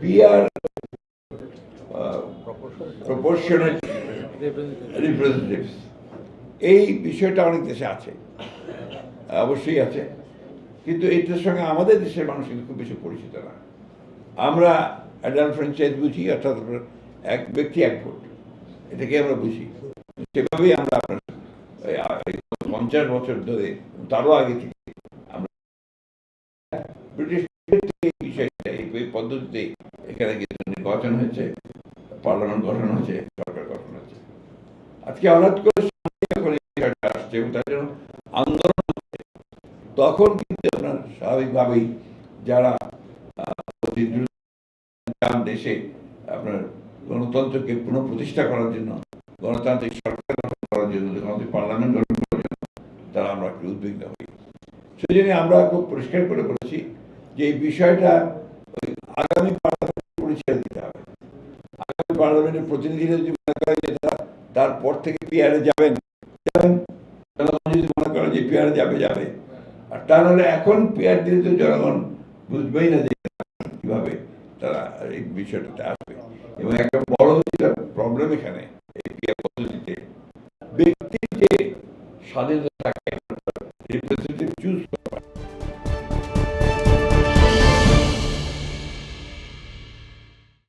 PR proportionate representatives এই বিষয়টা অনেক দেশে আছে, অবশ্যই আছে। কিন্তু এটার সঙ্গে আমাদের দেশের মানুষ কিন্তু খুব বেশি পরিচিত না। আমরা অ্যাডাল্ট ফ্র্যাঞ্চাইজ বুঝি, অর্থাৎ এক ব্যক্তি, এক ভোট। এটাকে আমরা বুঝি। সেভাবেই আমরা পঞ্চাশ বছর ধরে, তারও আগে থেকে আমরা ব্রিটিশ এই বিষয়টা, এই পদ্ধতিতে এখানে কিন্তু নির্বাচন হয়েছে, পার্লামেন্ট গঠন হয়েছে, সরকার গঠন হয়েছে। আজকে হঠাৎ করে আসছে তার জন্য আন্দোলন তখন কিন্তু আপনার স্বাভাবিকভাবেই যারা দেশে, আপনার গণতন্ত্রকে পুনঃপ্রতিষ্ঠা করার জন্য, গণতান্ত্রিক সরকার গঠন করার জন্য গণতান্ত্রিক পার্লামেন্ট গঠন করার জন্য, তারা আমরা একটু উদ্বিগ্ন হই। সেই জন্য আমরা খুব পরিষ্কার করে বলেছি যে এই বিষয়টা আগামী পরিচয় দিতে হবে। আগামী পার্লামেন্টের প্রতিনিধিরা যদি মনে করে যে তারা তারপর থেকে পিয়ারে যাবেন জনগণ যদি মনে করে যে পিয়ারে যাবে যাবে। আর তা নাহলে এখন পিয়ার দিলে তো জনগণ বুঝবেই না যে কীভাবে তারা এই বিষয়টাতে আসবে। এবং একটা বড় যেটা প্রবলেম এখানে, এই পিয়ার পদ্ধতিতে ব্যক্তির যে স্বাধীনতা থাকে রিপ্রেজেন্টেটিভ চুজ